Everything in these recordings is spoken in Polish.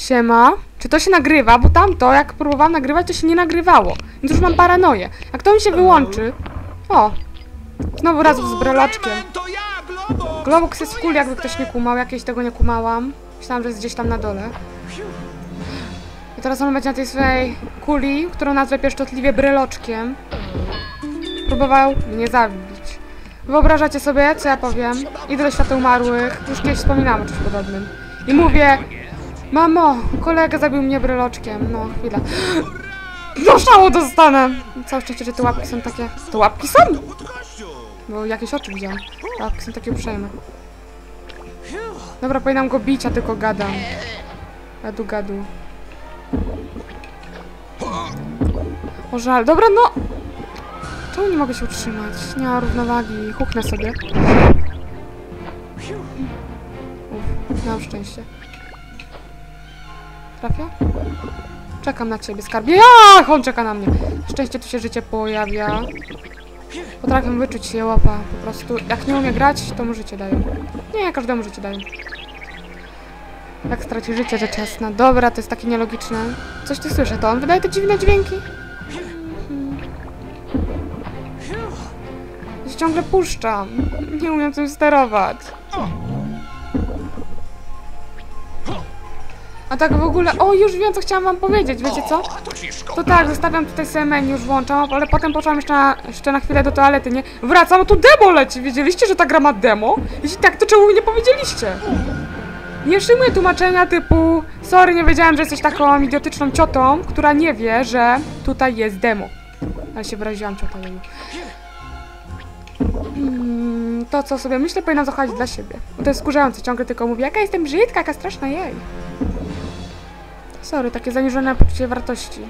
Siema. Czy to się nagrywa? Bo tamto, jak próbowałam nagrywać, to się nie nagrywało. Więc już mam paranoję. Jak to mi się wyłączy... O! Znowu razów z breloczkiem. To ja, Globo! Globux jest cool, jakby ktoś nie kumał. Jakieś tego nie kumałam. Myślałam, że jest gdzieś tam na dole. I teraz on będzie na tej swojej kuli, którą nazwę pieszczotliwie breloczkiem. Próbował mnie zabić. Wyobrażacie sobie, co ja powiem? Idę do świata umarłych. Już kiedyś wspominałam o czymś podobnym. I mówię... Mamo, kolega zabił mnie breloczkiem. No, chwila. No, szało dostanę! Całe szczęście, że te łapki są takie... To łapki są? Bo jakieś oczy widziałam. Łapki są takie uprzejme. Dobra, powinnam go bić, a tylko gadam. Gadu, gadu. O żal. Dobra, no! Czemu nie mogę się utrzymać? Nie ma równowagi. Huknę sobie. Uff, miałam szczęście. Trafię? Czekam na ciebie, skarbie. Ach, on czeka na mnie. Szczęście tu się życie pojawia. Potrafię wyczuć się łapa, po prostu. Jak nie umie grać, to mu życie dają. Nie, każdemu życie dają. Jak straci życie, rzecz jasna. Dobra, to jest takie nielogiczne. Coś tu słyszę, to on wydaje te dziwne dźwięki. Ja się ciągle puszczam. Nie umiem tym sterować. A tak w ogóle, o już wiem co chciałam wam powiedzieć, wiecie co? To tak, zostawiam tutaj sobie menu, już włączam, ale potem poszłam jeszcze na, jeszcze na chwilę do toalety, nie? Wracam, tu demo leci, wiedzieliście, że ta gra ma demo? Jeśli tak, to czemu mi nie powiedzieliście? Nie przyjmuję tłumaczenia typu Sorry, nie wiedziałem, że jesteś taką idiotyczną ciotą, która nie wie, że tutaj jest demo. Ale się wyraziłam ciota, jeju. Mm, to, co sobie myślę, powinnam zachować dla siebie. Bo to jest skurzające, ciągle tylko mówię, jaka jestem brzydka, jaka straszna, jej. Sorry, takie zaniżone poczucie wartości.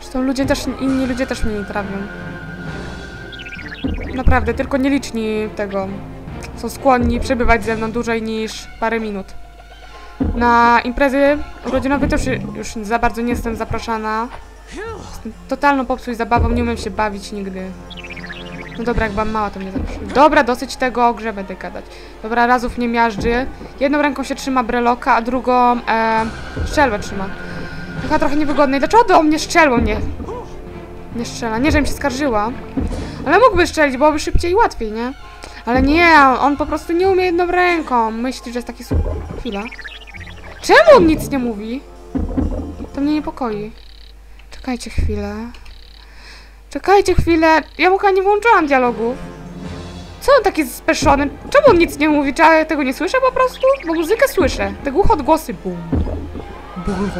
Zresztą ludzie też, inni ludzie też mnie nie trawią. Naprawdę, tylko nieliczni tego są skłonni przebywać ze mną dłużej niż parę minut. Na imprezy urodzinowe też już za bardzo nie jestem zapraszana. Jestem totalną popsuł i zabawą, nie umiem się bawić nigdy. No dobra, jak byłam mała, to mnie zaprosiły. Dobra, dosyć tego o grze będę gadać. Dobra, razów nie miażdży. Jedną ręką się trzyma breloka, a drugą e, szczelbę trzyma. Taka trochę niewygodna. Dlaczego do mnie szczelbą nie... Nie strzela. Nie, żebym się skarżyła. Ale mógłby strzelić, byłoby szybciej i łatwiej, nie? Ale nie, on po prostu nie umie jedną ręką. Myśli, że jest taki... Chwila. Czemu on nic nie mówi? To mnie niepokoi. Czekajcie chwilę. Czekajcie chwilę. Ja mu nie włączyłam dialogów. Co on taki speszony? Czemu on nic nie mówi? Czy ja tego nie słyszę po prostu? Bo muzykę słyszę. Te głuche odgłosy. Bum. Bum.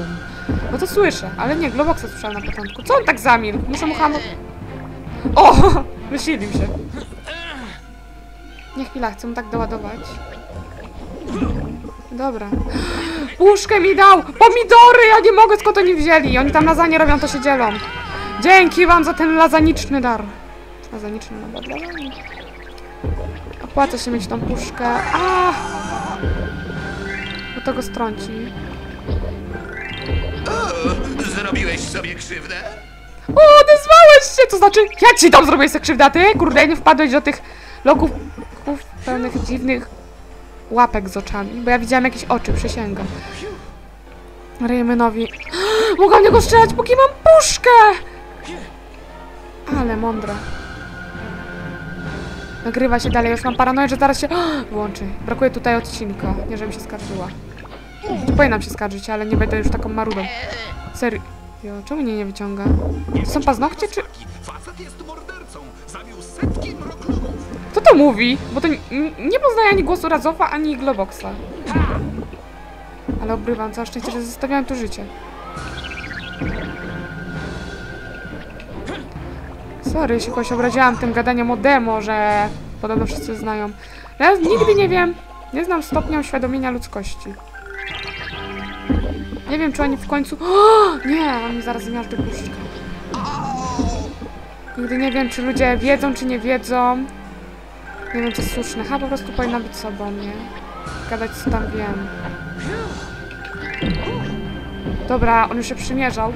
No to słyszę, ale nie, Globoxa słyszałam na początku. Co on tak zamilkł? Muszę mu. O! Wysilił się. Nie chwila, chcę mu tak doładować. Dobra. Puszkę mi dał! Pomidory! Ja nie mogę, skąd oni wzięli. Oni tam lasagne robią, to się dzielą. Dzięki wam za ten lazaniczny dar. Lazaniczny dar, lasagne. Opłaca się mieć tą puszkę. A! Bo to go strąci. Zrobiłeś sobie krzywdę? O, odezwałeś się! To znaczy, ja ci tam zrobię sobie krzywdę, a ty, kurde, nie wpadłeś do tych loków pełnych dziwnych łapek z oczami, bo ja widziałam jakieś oczy, przysięgam. Rejmenowi. Mogłam niego strzelać, póki mam puszkę! Ale mądre. Nagrywa się dalej, już mam paranoję, że zaraz się włączy. Brakuje tutaj odcinka, nie żebym się skarżyła. Tu powinnam się skarżyć, ale nie będę już taką marudą. Serio, czemu mnie nie wyciąga? To są paznokcie, czy... Kto to mówi? Bo to n- nie poznaje ani głosu Razowa, ani Globoxa. Ale obrywam, całe szczęście, że zostawiałem tu życie. Sorry, jeśli kogoś obraziłam tym gadaniem o demo, że podobno wszyscy znają. Ja nigdy nie wiem, nie znam stopnia uświadomienia ludzkości. Nie wiem, czy oni w końcu... O, nie, on mi zaraz zmiażdży puszczkę. Nigdy nie wiem, czy ludzie wiedzą, czy nie wiedzą. Nie wiem, co jest słuszne. Ha, po prostu powinna być sobą, nie? Gadać, co tam wiem. Dobra, on już się przymierzał.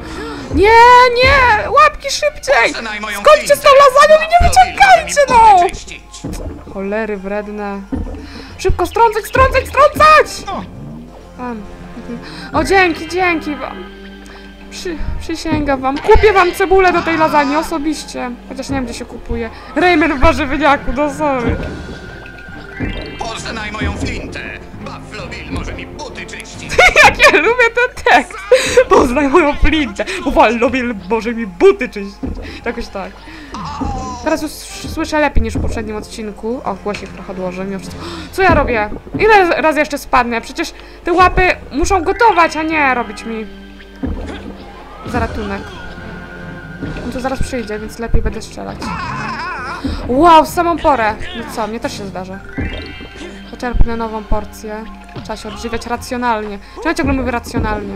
Nie, nie! Łapki szybciej! Skończcie z tą lasanią i nie wyciągajcie, no! Cholery wredne. Szybko, strącać, strącać, strącać! O, Wam. O, dzięki, dzięki wam. Przy, przysięgam wam. Kupię wam cebulę do tej lasagne osobiście. Chociaż nie wiem, gdzie się kupuje. Rayman w warzywieniaku, no sorry. poznaj moją flintę. Buffalo Bill może mi buty czyścić. Jak ja lubię ten tekst! Poznaj moją flintę, bo lubię, może mi buty czyścić. Jakoś tak. Teraz już słyszę lepiej niż w poprzednim odcinku. O, głosik trochę odłożę mimo wszystko. Co ja robię? Ile razy jeszcze spadnę? Przecież te łapy muszą gotować, a nie robić mi za ratunek. On tu zaraz przyjdzie, więc lepiej będę strzelać. Wow, w samą porę. No co, mnie też się zdarza. Poczerpnę nową porcję. Trzeba się odżywiać racjonalnie. Czemu ja ciągle mówię racjonalnie?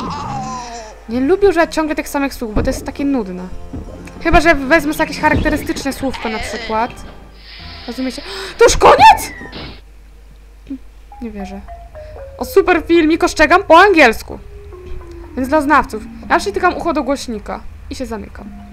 Nie lubię używać ciągle tych samych słów, bo to jest takie nudne. Chyba, że wezmę sobie jakieś charakterystyczne słówko na przykład. Rozumiecie? To już koniec?! Nie wierzę. O super filmik ostrzegam po angielsku. Więc dla znawców. Ja przytykam ucho do głośnika i się zamykam.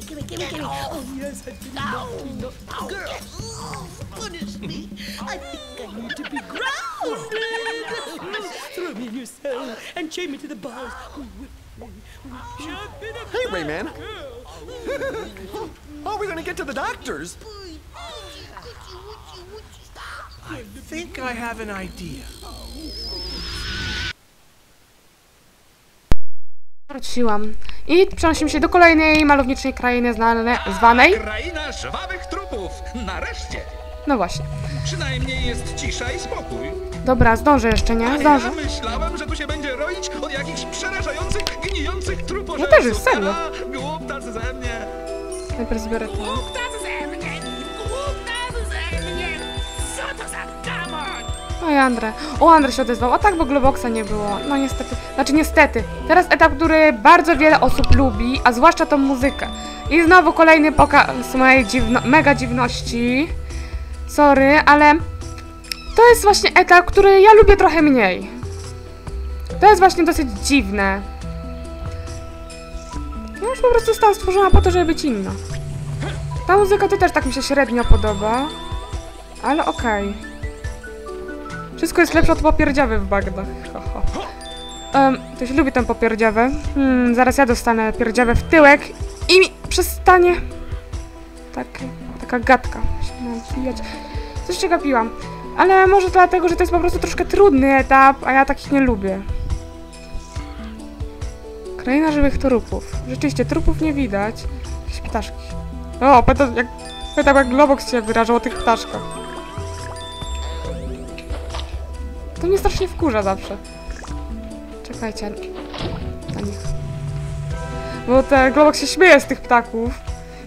Gimme, gimme, gimme, gimme. Oh, yes, I've been naughty, naughty girl. Oh, punish me. I think I need to be grounded. Throw me in your cell and chain me to the bars. Hey, Rayman. Oh, we're gonna get to the doctors. I think I have an idea. Wróciłam. I przenosimy się do kolejnej malowniczej krainy znane, zwanej... Kraina żwawych trupów. Nareszcie. No właśnie. Przynajmniej jest cisza i spokój. Dobra, zdążę jeszcze, nie? Zdążę. ja myślałem, że tu się będzie roić od jakichś przerażających, gnijących. Ja też, serio. Głuptas ze mnie. Najpierw zbiorę to. Oj, Andre. O, Andre się odezwał. A tak, bo Globoxa nie było. No niestety. Znaczy niestety. Teraz etap, który bardzo wiele osób lubi, a zwłaszcza tą muzykę. I znowu kolejny pokaz mojej dziwno mega dziwności. Sorry, ale to jest właśnie etap, który ja lubię trochę mniej. To jest właśnie dosyć dziwne. Ja już po prostu została stworzona po to, żeby być inna. Ta muzyka to też tak mi się średnio podoba. Ale okej. Wszystko jest lepsze od popierdziawy w ho. Um, to się lubi ten popierdziawę. Hmm, zaraz ja dostanę pierdziawę w tyłek i mi przestanie tak, taka gadka. Coś się gapiłam. Ale może dlatego, że to jest po prostu troszkę trudny etap, a ja takich nie lubię. Kraina żywych trupów. Rzeczywiście, trupów nie widać. Jakieś ptaszki. O, pamiętam jak, pamiętam jak Globox się wyrażał o tych ptaszkach. To mnie strasznie wkurza zawsze. Czekajcie. Na nich. Bo ten Globox się śmieje z tych ptaków.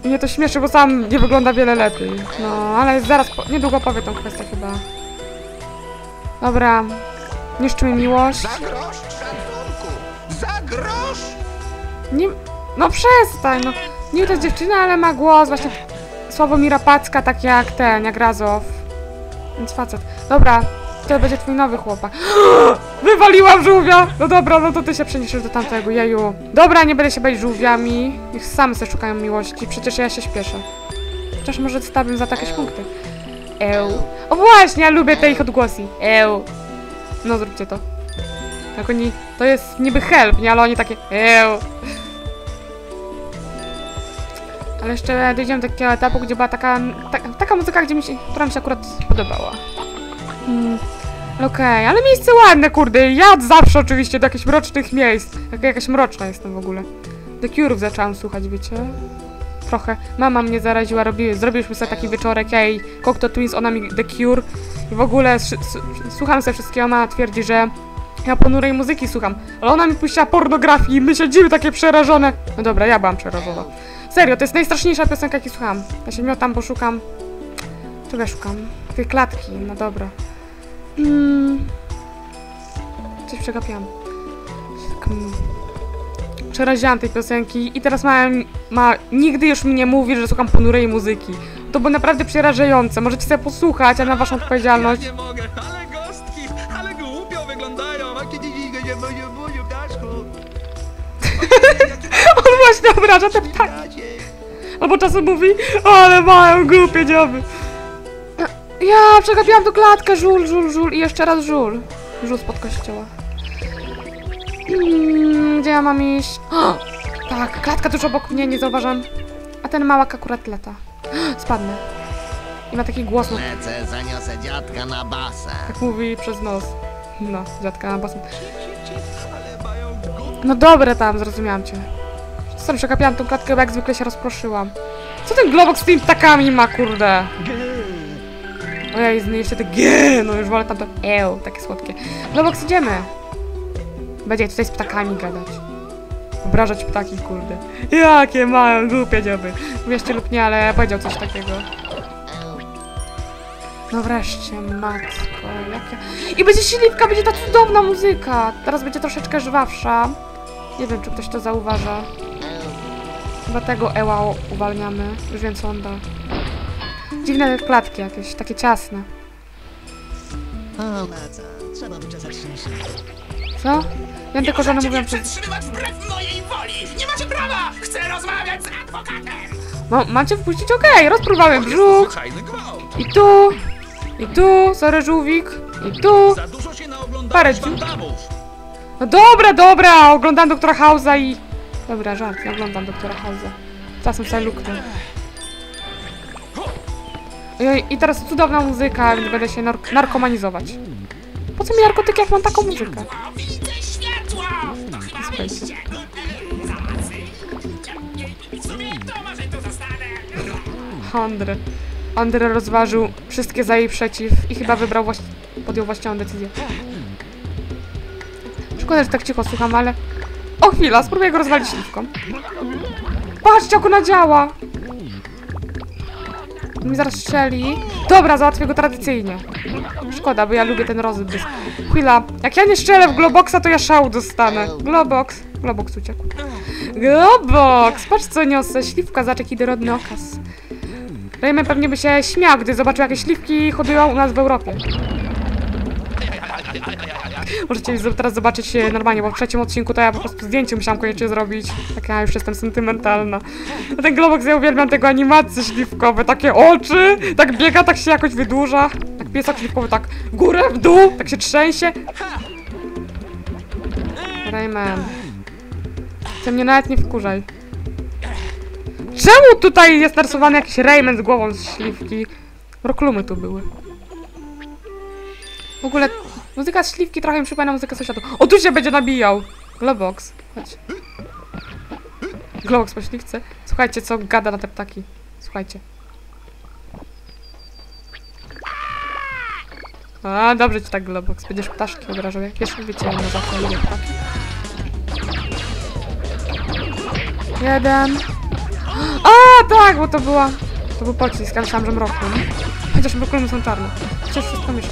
I mnie to śmieszy, bo sam nie wygląda wiele lepiej. No, ale zaraz, po, niedługo powie tą kwestię chyba. Dobra. Niszczmy miłość. Za grosz szacunku. Za grosz. Nie... No przestań, no. Nie to jest dziewczyna, ale ma głos właśnie Sławomira Packa, tak jak ten, jak Razow. Więc facet. Dobra, to będzie twój nowy chłopak. Wywaliłam żółwia! No dobra, no to ty się przeniesiesz do tamtego, jeju. Dobra, nie będę się bać żółwiami. Niech same sobie szukają miłości, przecież ja się śpieszę. Chociaż może stawiam za to jakieś punkty. Eł. O właśnie, ja lubię te ich odgłosy. Eł. No zróbcie to. Tak oni, to jest niby help, nie? Ale oni takie eł. Ale jeszcze dojdziemy do takiego etapu, gdzie była taka, ta, taka muzyka, gdzie mi się, która mi się akurat podobała. Hmm. Okej, ale miejsce ładne, kurde. Ja zawsze oczywiście do jakichś mrocznych miejsc. Jak, jakaś mroczna jestem w ogóle. The Cure'ów zaczęłam słuchać, wiecie? Trochę. Mama mnie zaraziła, robi, zrobiliśmy sobie taki wieczorek, ja i Cocteau Twins, ona mi The Cure. I w ogóle słucham sobie wszystkiego, ona twierdzi, że ja ponurej muzyki słucham. Ale ona mi puściła pornografii i my siedzimy takie przerażone. No dobra, ja byłam przerażona. Serio, to jest najstraszniejsza piosenka, jakiej słucham. Ja się miotam, bo szukam... Czego ja szukam? Tej klatki, no dobra. Mm. Coś przegapiłam. Tak, mm. Przeraziłam tej piosenki i teraz ma, ma... Nigdy już mi nie mówi, że słucham ponurej muzyki. To było naprawdę przerażające. Możecie sobie posłuchać, a na waszą odpowiedzialność. Ja nie mogę, ale gostki, ale głupio wyglądają. On właśnie obraża te ptaki. Albo czasem mówi, ale mają głupie dzioby. Ja przegapiłam tu klatkę, żul, żul, żul i jeszcze raz żul. Żul spod kościoła. Mm, Gdzie ja mam iść? O, tak, klatka tuż obok mnie, nie zauważam. A ten małak akurat lata. Spadnę. I ma taki głos, Lecę, zaniosę dziadka na basen. tak mówi przez nos. No, dziadka na basen. No dobre tam, zrozumiałam cię. Sorry, przegapiłam tą klatkę, bo jak zwykle się rozproszyłam. Co ten globok z tymi ptakami ma, kurde? Ojej, z- jeszcze te G, no już wolę tam to eł, takie słodkie. Globok, idziemy. Będzie tutaj z ptakami gadać. Obrażać ptaki, kurde. Jakie mają głupie dzioby. Wierzcie lub nie, ale powiedział coś takiego. No wreszcie, matko, jak ja... I będzie śliwka, będzie ta cudowna muzyka. Teraz będzie troszeczkę żwawsza. Nie wiem, czy ktoś to zauważa. Chyba tego Eła uwalniamy. Już wiem, on da. Dziwne klatki jakieś, takie ciasne. Się. Co? Wiem tylko, że one mówią przez... wbrew mojej woli! Nie macie prawa! Chcę rozmawiać z adwokatem! No, macie wpuścić? Okej, rozpruwamy brzuch. Zwyczajny gwałt. I tu. I tu, sorry, żółwik. I tu. Parę fantazmów. No dobra, dobra, oglądam doktora House'a i... Dobra, żart, nie oglądam doktora House'a. Czasem sobie luknę. I teraz cudowna muzyka, więc będę się nar- narkomanizować. Po co mi narkotyki, jak mam taką muzykę? Słuchajcie. Andry. Andry rozważył wszystkie za i przeciw i chyba wybrał właś... podjął właściwą decyzję. Szkoda, że tak cicho słucham, ale... O chwila, spróbuję go rozwalić śliwką. Patrzcie, jak ona działa! Mi zaraz strzeli. Dobra, załatwię go tradycyjnie. Szkoda, bo ja lubię ten rozbrysk. Chwila, jak ja nie strzelę w Globoxa, to ja szału dostanę. Globox. Globox uciekł. Globox! Patrz co niosę. Śliwka, zaczek i dorodny okaz. Rayman pewnie by się śmiał, gdy zobaczył, jakie śliwki hodują u nas w Europie. Możecie teraz zobaczyć e, normalnie, bo w trzecim odcinku to ja po prostu zdjęcie musiałam koniecznie zrobić. Tak ja już jestem sentymentalna. A ten globok, ja uwielbiam tego animacje śliwkowe, takie oczy, tak biega, tak się jakoś wydłuża. Tak piesek śliwkowy, tak górę, w dół, tak się trzęsie. Rayman. Ty mnie nawet nie wkurzaj. Czemu tutaj jest narysowany jakiś Rayman z głową z śliwki? Roklumy tu były. W ogóle muzyka z śliwki trochę mi przypomina muzykę sąsiadów. O, tu się będzie nabijał! Globox, chodź. Globox po śliwce. Słuchajcie, co gada na te ptaki. Słuchajcie. A, dobrze ci tak, Globox. Będziesz ptaszki obrażał. Jak wiesz, wiecie, na zawsze lubię ptaki. Jeden. A, tak, bo to była... To był pocisk, ja myślałam, że mroku. Chociaż mroklumy są czarne. Przecież wszystko miesza.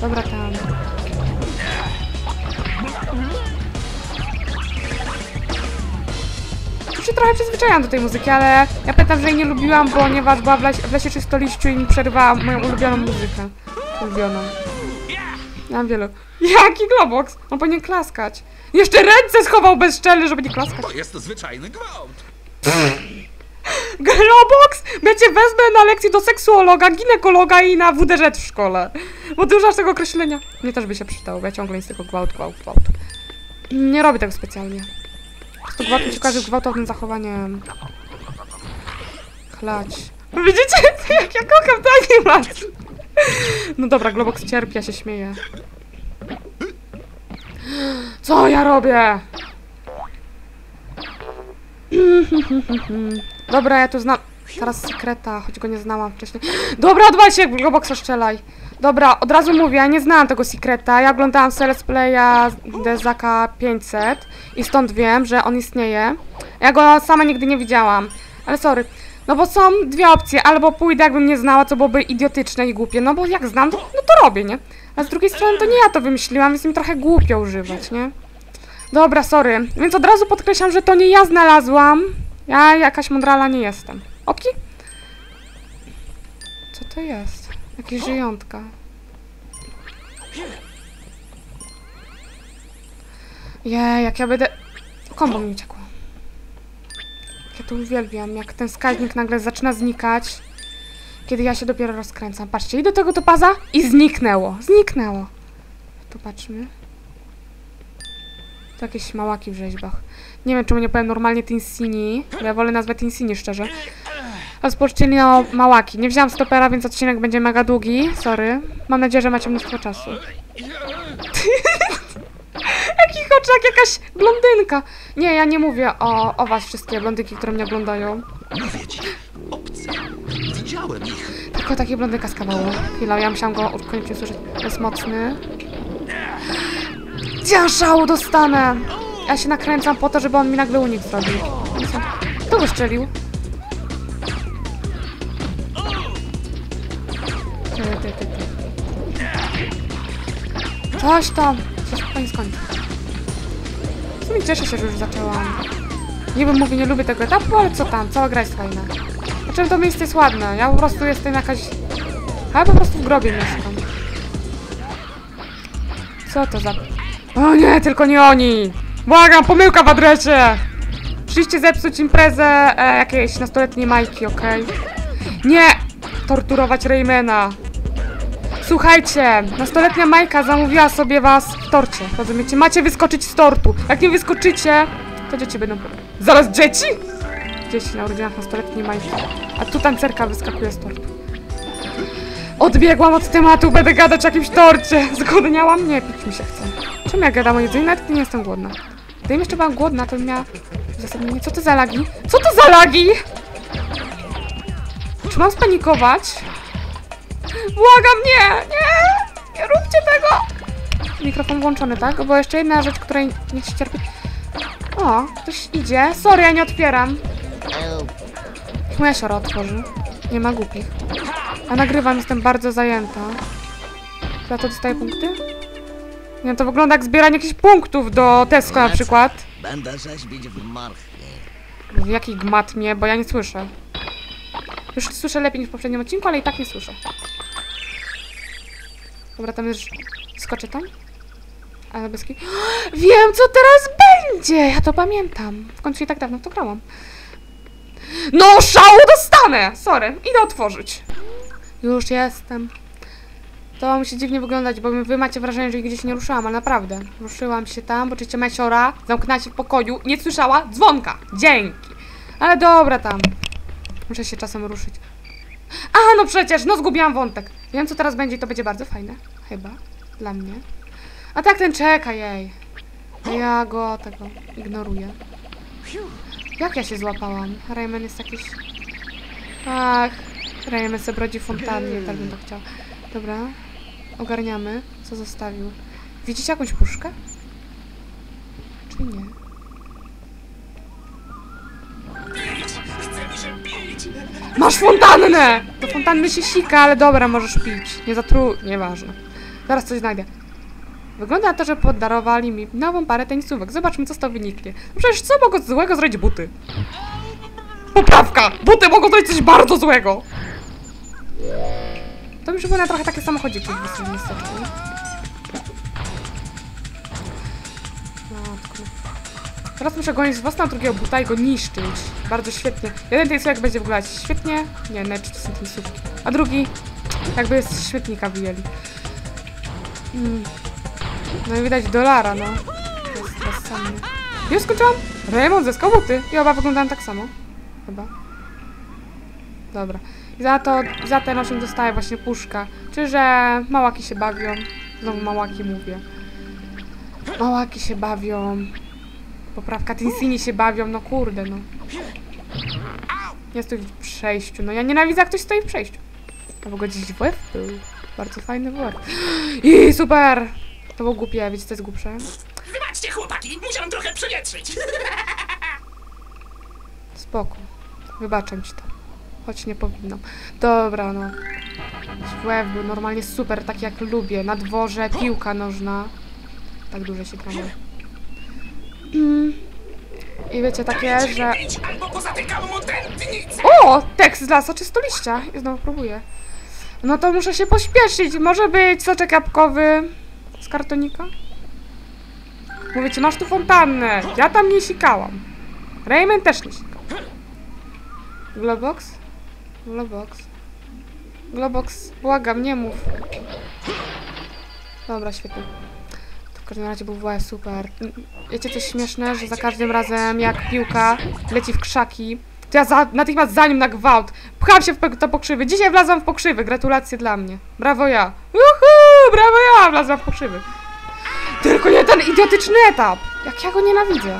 Dobra, tam. Trochę przyzwyczaiłam do tej muzyki, ale ja pamiętam, że jej nie lubiłam, ponieważ była w lesie, w lesie czystoliściu i mi przerywała moją ulubioną muzykę. Ulubioną. Mam wielu. Jaki globox? On powinien klaskać. Jeszcze ręce schował bezczelny, żeby nie klaskać. To jest zwyczajny gwałt. Globox? Cię wezmę na lekcję do seksuologa, ginekologa i na WDŻ w szkole. Bo ty używasz tego określenia. Mnie też by się przydało, bo ja ciągle jest tylko gwałt, gwałt, gwałt. Nie robię tego specjalnie. Po prostu gwałt mi się kojarzy gwałtownym zachowaniem. Chlać. Widzicie? Jak ja kocham tę animację. No dobra, Globox cierpi, ja się śmieję. Co ja robię? Dobra, ja tu znam... Teraz sekreta, choć go nie znałam wcześniej. Dobra, odwal się, Globoxa strzelaj. Dobra, od razu mówię, ja nie znałam tego sekreta. Ja oglądałam let's playa Dezaka 500 i stąd wiem, że on istnieje. Ja go sama nigdy nie widziałam. Ale sorry. No bo są dwie opcje. Albo pójdę, jakbym nie znała, co byłoby idiotyczne i głupie. No bo jak znam, to, no to robię, nie? A z drugiej strony to nie ja to wymyśliłam, więc mi trochę głupio używać, nie? Dobra, sorry. Więc od razu podkreślam, że to nie ja znalazłam. Ja jakaś mądrala nie jestem. Oki? Co to jest? Jakieś żyjątka. Jej, jak ja będę... Kombo mi uciekło. Ja to uwielbiam, jak ten wskaźnik nagle zaczyna znikać, kiedy ja się dopiero rozkręcam. Patrzcie, i do tego topaza i zniknęło. Zniknęło. Tu patrzmy. To jakieś małaki w rzeźbach. Nie wiem, czemu nie powiem normalnie Tinsini. Ja wolę nazwę Tinsini, szczerze. A spoczęli na małaki. Nie wziąłam stopera, więc odcinek będzie mega długi. Sorry. Mam nadzieję, że macie mnóstwo czasu. Jakich oczach jakaś blondynka. Nie, ja nie mówię o, o was wszystkie blondynki, które mnie oglądają. Mówię ci, obcy. Widziałem ich. Tylko taki blondynka z kawału. Chwila, ja musiałam go koniecznie usłyszeć. Jest mocny. Ja szału dostanę! Ja się nakręcam po to, żeby on mi nagle unik zrobił. Kto go szczelił? Coś tam. Coś pani skończy. W sumie cieszę się, że już zaczęłam. Niby mówię, nie lubię tego etapu, ale co tam, cała gra jest fajna. Znaczy to miejsce jest ładne, ja po prostu jestem jakaś... Ja po prostu w grobie mieszkam. Co to za... O nie, tylko nie oni! Błagam, pomyłka w adresie! Przyjście zepsuć imprezę e, jakiejś nastoletniej Majki, okej? Nie! Torturować Raymana. Słuchajcie, nastoletnia Majka zamówiła sobie was w torcie, rozumiecie? Macie wyskoczyć z tortu. Jak nie wyskoczycie, to dzieci będą... Zaraz dzieci? Dzieci na urodzinach nastoletniej Majki. A tu tancerka wyskakuje z tortu. Odbiegłam od tematu, będę gadać o jakimś torcie. Zgodniałam? Nie, pić mi się chce. Czemu ja gadam o jedzeniu, nawet nie jestem głodna? Gdybym jeszcze była głodna, to bym miała uzasadnienie. Co to za lagi? Co to za lagi? Czy mam spanikować? Błagam, nie! Nie! Nie róbcie tego! Mikrofon włączony, tak? Bo jeszcze jedna rzecz, której nie się cierpi. O, ktoś idzie. Sorry, ja nie otwieram. Moja siora otworzy. Nie ma głupich. A nagrywam, jestem bardzo zajęta. Za to dostaję punkty? Nie, to wygląda jak zbieranie jakichś punktów do Tesco na przykład. Będę rzeźbić w marchwie. W jakiej gmatmie, bo ja nie słyszę. Już słyszę lepiej niż w poprzednim odcinku, ale i tak nie słyszę. Dobra, tam już skoczę tam. Ale bez ki- Wiem, co teraz będzie! Ja to pamiętam. W końcu nie tak dawno w to grałam. No, szału dostanę! Sorry, idę otworzyć. Już jestem. To musi dziwnie wyglądać, bo wy macie wrażenie, że gdzieś nie ruszyłam, ale naprawdę. Ruszyłam się tam, bo oczywiście Mesiora zamknęła się w pokoju, nie słyszała dzwonka. Dzięki. Ale dobra tam. Muszę się czasem ruszyć. A, no przecież, no zgubiłam wątek. Wiem, co teraz będzie i to będzie bardzo fajne. Chyba. Dla mnie. A tak ten czeka, jej. Ja go tego ignoruję. Jak ja się złapałam? Rayman jest jakiś... Ach, Rayman se brodzi fontannie, tak bym to chciała. Dobra, ogarniamy. Co zostawił? Widzicie jakąś puszkę? Czy nie? Masz fontannę! Do fontanny się sika, ale dobra, możesz pić. Nie zatru... Nieważne. Zaraz coś znajdę. Wygląda na to, że podarowali mi nową parę tenisówek. Zobaczmy, co z tego wyniknie. No przecież co mogą złego zrobić buty? Poprawka! Buty mogą zrobić coś bardzo złego! To mi przypomina trochę takie samochodziki w wysokim Teraz muszę gonić z własnego drugiego buta i go niszczyć. Bardzo świetnie. Jeden tenisówek będzie wyglądać świetnie. Nie, czy to są tenisówki. A drugi jakby z świetnika wyjęli. Mm. No i widać dolara, no. To jest bezcenny. Już skończyłam? Raymond zyskał buty. I oba wyglądają tak samo. Chyba. Dobra. I za to, za ten osiem dostaję właśnie puszka. Czy że małaki się bawią. Znowu małaki mówię. Małaki się bawią. Poprawka Tinsini się bawią, no kurde, no. Ja stoję w przejściu, no ja nienawidzę jak ktoś stoi w przejściu. Albo go gdzieś w łeb był. Bardzo fajny w łeb. I super! To było głupie, wiecie co jest głupsze? Wybaczcie, chłopaki, musiałem trochę przewietrzyć. Spoko. Wybaczam ci to. Choć nie powinnam. Dobra, no. WF był normalnie super, tak jak lubię. Na dworze, piłka nożna. Tak dużo się grało. I wiecie takie, że... O! Tekst dla soczysto liścia. I znowu próbuję. No to muszę się pośpieszyć. Może być soczek jabłkowy z kartonika? Mówię ci, masz tu fontannę. Ja tam nie sikałam. Rayman też nie sikał. Globox? Globox. Globox, błagam, nie mów. Dobra, świetnie. Każdym razie był WF super. Wiecie coś śmieszne, że za każdym razem jak piłka leci w krzaki, to ja za, natychmiast za nim na gwałt. Pcham się w to pokrzywy. Dzisiaj wlazłam w pokrzywy. Gratulacje dla mnie. Brawo ja. Juhu! Brawo ja! Wlazłam w pokrzywy. Tylko nie ten idiotyczny etap. Jak ja go nienawidzę.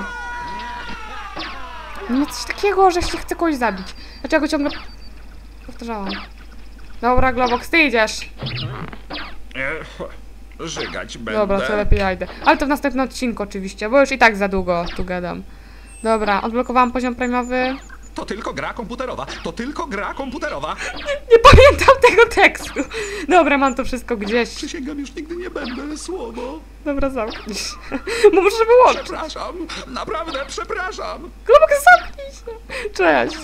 No coś takiego, że się chce kogoś zabić. Dlaczego ciągle powtarzałam? Dobra, Globox, ty idziesz. Żygać będę. Dobra, to lepiej ja idę. Ale to w następnym odcinku oczywiście, bo już i tak za długo tu gadam. Dobra, odblokowałam poziom premiowy. To tylko gra komputerowa. To tylko gra komputerowa. Nie pamiętam tego tekstu. Dobra, mam to wszystko gdzieś. Przysięgam, już nigdy nie będę słowo. Dobra, zamknij się. Bo muszę wyłączyć. Przepraszam. Naprawdę przepraszam. Globok, zamknij się. Cześć.